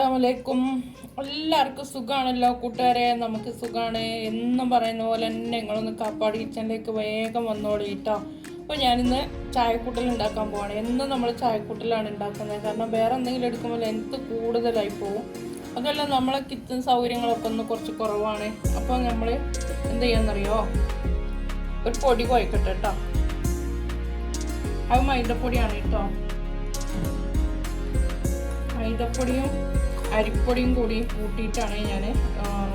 അസ്സലാമലൈക്കും എല്ലാവർക്കും സുഖമാണല്ലോ കൂട്ടുകാരെ? നമുക്ക് സുഖമാണ് എന്നും പറയുന്ന പോലെ തന്നെ നിങ്ങളൊന്ന് കാപ്പാട് കിച്ചണിലേക്ക് വേഗം വന്നോളൂ കേട്ടോ അപ്പോൾ ഞാനിന്ന് ചായക്കൂട്ടൽ ഉണ്ടാക്കാൻ പോവാണ്. എന്നും നമ്മൾ ചായക്കൂട്ടലാണ് ഉണ്ടാക്കുന്നത്. കാരണം വേറെ എന്തെങ്കിലും എടുക്കുമ്പോൾ ലെങ്ത്ത് കൂടുതലായി പോകും അതല്ല നമ്മളെ കിച്ചൺ സൗകര്യങ്ങളൊക്കെ ഒന്ന് കുറച്ച് കുറവാണ്. അപ്പോൾ നമ്മൾ എന്ത് ചെയ്യാന്നറിയോ? ഒരു പൊടി കുഴക്കട്ടെ കേട്ടോ അത് മൈദപ്പൊടിയാണ് കേട്ടോ മൈദപ്പൊടിയും അരിപ്പൊടിയും കൂടി കൂട്ടിയിട്ടാണ് ഞാൻ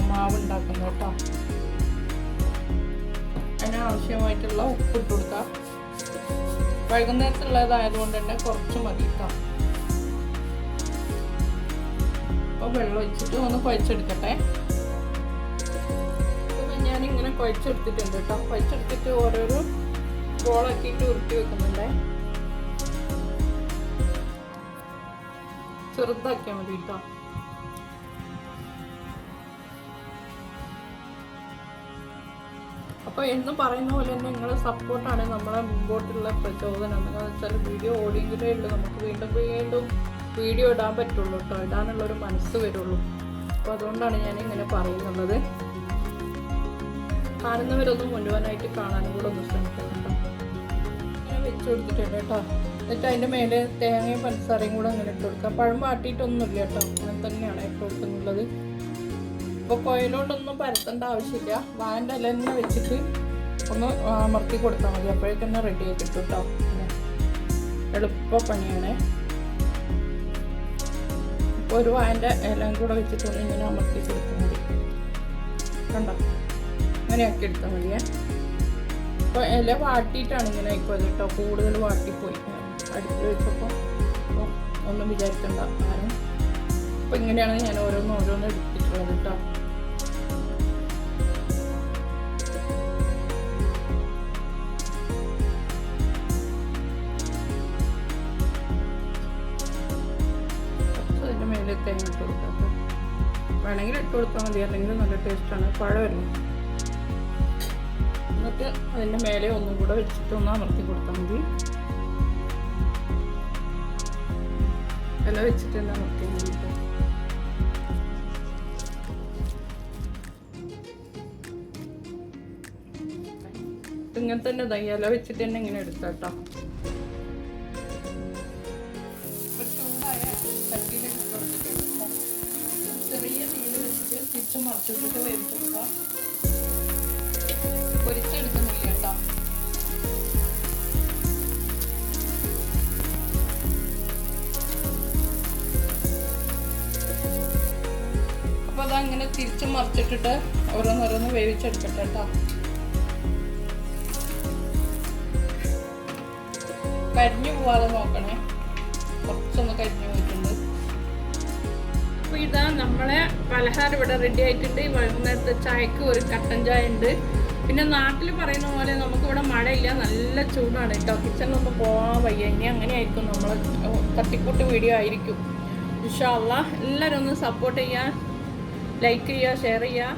മാവ് ഉണ്ടാക്കുന്നത് കേട്ടോ. അതിനാവശ്യമായിട്ടുള്ള ഉപ്പ് ഇട്ട് കൊടുക്കുക. വൈകുന്നേരത്തുള്ളതായതുകൊണ്ട് തന്നെ കുറച്ച് മതി കേട്ടോ. അപ്പോൾ വെള്ളം ഒഴിച്ചിട്ട് ഒന്ന് കുഴച്ചെടുക്കട്ടെ. ഞാനിങ്ങനെ കുഴച്ചെടുത്തിട്ടുണ്ട് കേട്ടോ. കുഴച്ചെടുത്തിട്ട് ഓരോരോ ബോളാക്കിയിട്ട് ഉരുട്ടി വെക്കുന്നുണ്ടേ. ചെറുതാക്കിയാൽ മതി കേട്ടോ. അപ്പോൾ എന്ന് പറയുന്ന പോലെ തന്നെ നിങ്ങളുടെ സപ്പോർട്ടാണ് നമ്മളെ മുമ്പോട്ടുള്ള പ്രചോദനം. എന്ന് വെച്ചാൽ വീഡിയോ ഓടിയെങ്കിലേ ഉള്ളൂ. നമുക്ക് വീണ്ടും വീണ്ടും വീഡിയോ ഇടാൻ പറ്റുള്ളൂ കേട്ടോ ഇടാനുള്ള ഒരു മനസ്സ് വരുള്ളൂ. അപ്പോൾ അതുകൊണ്ടാണ് ഞാൻ ഇങ്ങനെ പറയുന്നുള്ളത് കാണുന്നവരൊന്നും മുഴുവനായിട്ട് കാണാനും കൂടെ ഒന്ന് ശ്രമിക്കുന്നുണ്ട് ഇങ്ങനെ വെച്ച് കൊടുത്തിട്ടുണ്ട് കേട്ടോ എന്നിട്ട് അതിന്റെ മേലെ തേങ്ങയും പഞ്ചസാരയും കൂടെ അങ്ങനെ ഇട്ട് കൊടുക്കാം. പഴം വാട്ടിയിട്ടൊന്നുമില്ല കേട്ടോ അങ്ങനെ തന്നെയാണ് ഇട്ട് കൊടുക്കുന്നുള്ളത്. ഇപ്പോൾ കോയിലോണ്ടൊന്നും പരത്തേണ്ട ആവശ്യമില്ല. വാന്റെ ഇല തന്നെ വെച്ചിട്ട് ഒന്ന് അമർത്തി കൊടുത്താൽ മതി. അപ്പോഴേക്കന്നെ റെഡി ആയി കിട്ടും കേട്ടോ എളുപ്പ പണിയാണ്. ഇപ്പോൾ ഒരു വാന്റെ ഇലയും കൂടെ വെച്ചിട്ട് ഒന്ന് ഇങ്ങനെ അമർത്തി കൊടുത്താൽ മതി. കണ്ടോ? അങ്ങനെയാക്കി എടുത്താൽ മതിയേ അപ്പോൾ ഇല വാട്ടിയിട്ടാണ് ഇങ്ങനെ ആയിക്കോ കേട്ടോ കൂടുതൽ വാട്ടിപ്പോയി. അടുത്ത് വെച്ചപ്പോൾ ഒന്നും വിചാരിക്കണ്ട ആരും. അപ്പോൾ ഇങ്ങനെയാണ് ഞാൻ ഓരോന്ന് ഓരോന്ന് എടുത്തിട്ടുള്ളത് കേട്ടോ മേലെ തേങ്ങ ഇട്ട് കൊടുക്കാം. വേണമെങ്കിൽ ഇട്ട് കൊടുത്താൽ മതി അല്ലെങ്കിൽ നല്ല ടേസ്റ്റാണ് പഴമല്ലേ? എന്നിട്ട് അതിന്റെ മേലെ ഒന്നും കൂടെ വെച്ചിട്ട് ഒന്ന് അമർത്തി കൊടുത്താൽ മതി. ഇല വെച്ചിട്ട് തന്നെ അമർത്തി ഇങ്ങനെ തന്നെ ഇല വെച്ചിട്ട് തന്നെ ഇങ്ങനെ കൊടുത്തിട്ടുണ്ട്. ചെറിയ വെച്ചിട്ട് കേട്ടോ. അപ്പൊ അതങ്ങനെ തിരിച്ച് മറിച്ചിട്ടിട്ട് ഓരോന്നോരോന്ന് വേവിച്ചെടുക്കട്ടെ കേട്ടോ. കരിഞ്ഞു പോവാതെ നോക്കണേ. കുറച്ചൊന്ന് കരിഞ്ഞു പോയിട്ടുണ്ട്. അപ്പൊ ഇതാ നമ്മളെ പലഹാരം ഇവിടെ റെഡി ആയിട്ടുണ്ട്. ഈ വൈകുന്നേരത്തെ ചായക്ക് ഒരു കട്ടൻ ചായ ഉണ്ട്. പിന്നെ നാട്ടിൽ പറയുന്ന പോലെ നമുക്ക് ഇവിടെ മഴയില്ല. നല്ല ചൂടാണ് കേട്ടോ. കിച്ചണിലൊന്നും പോകാൻ വയ്യ. ഇനി അങ്ങനെ ആയിരിക്കും നമ്മൾ തട്ടിക്കൂട്ട് വീഡിയോ ആയിരിക്കും. ഇൻഷാല്ല എല്ലാവരും ഒന്ന് സപ്പോർട്ട് ചെയ്യുക ലൈക്ക് ചെയ്യുക ഷെയർ ചെയ്യുക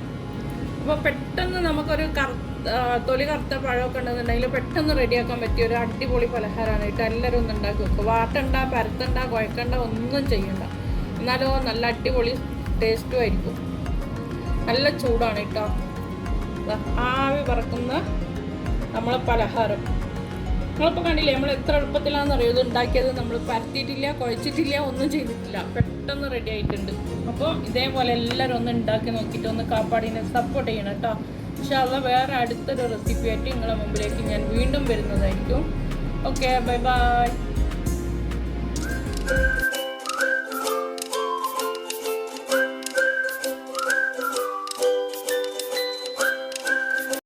അപ്പോൾ പെട്ടെന്ന് നമുക്കൊരു കറ ആ, തൊലി കറുത്ത പഴമൊക്കെ ഉണ്ടെന്നുണ്ടെങ്കിൽ പെട്ടെന്ന് റെഡിയാക്കാൻ പറ്റിയ ഒരു അടിപൊളി പലഹാരമാണ് കേട്ടോ. എല്ലാവരും ഒന്ന് ഉണ്ടാക്കി. വെക്കുക വാട്ടണ്ട പരത്തണ്ട കുഴക്കണ്ട ഒന്നും ചെയ്യണ്ട. എന്നാലോ നല്ല അടിപൊളി ടേസ്റ്റും ആയിരിക്കും. നല്ല ചൂടാണ് കേട്ടോ. ആവി പറക്കുന്ന നമ്മളെ പലഹാരം. നിങ്ങളിപ്പോൾ കണ്ടില്ലേ നമ്മൾ എത്ര എളുപ്പത്തിലാണെന്ന് അറിയോ? ഇത് ഉണ്ടാക്കിയത് നമ്മൾ പരത്തിയിട്ടില്ല കുഴച്ചിട്ടില്ല ഒന്നും ചെയ്തിട്ടില്ല. പെട്ടെന്ന് റെഡി ആയിട്ടുണ്ട്. അപ്പോൾ ഇതേപോലെ എല്ലാവരും ഒന്ന് ഉണ്ടാക്കി നോക്കിയിട്ട് ഒന്ന് കാപ്പാടിനെ സപ്പോർട്ട് ചെയ്യണം കേട്ടോ. അത് വേറെ അടുത്തൊരു റെസിപ്പി ആയിട്ട് നിങ്ങളുടെ മുമ്പിലേക്ക് ഞാൻ വീണ്ടും വരുന്നതായിരിക്കും. Okay bye bye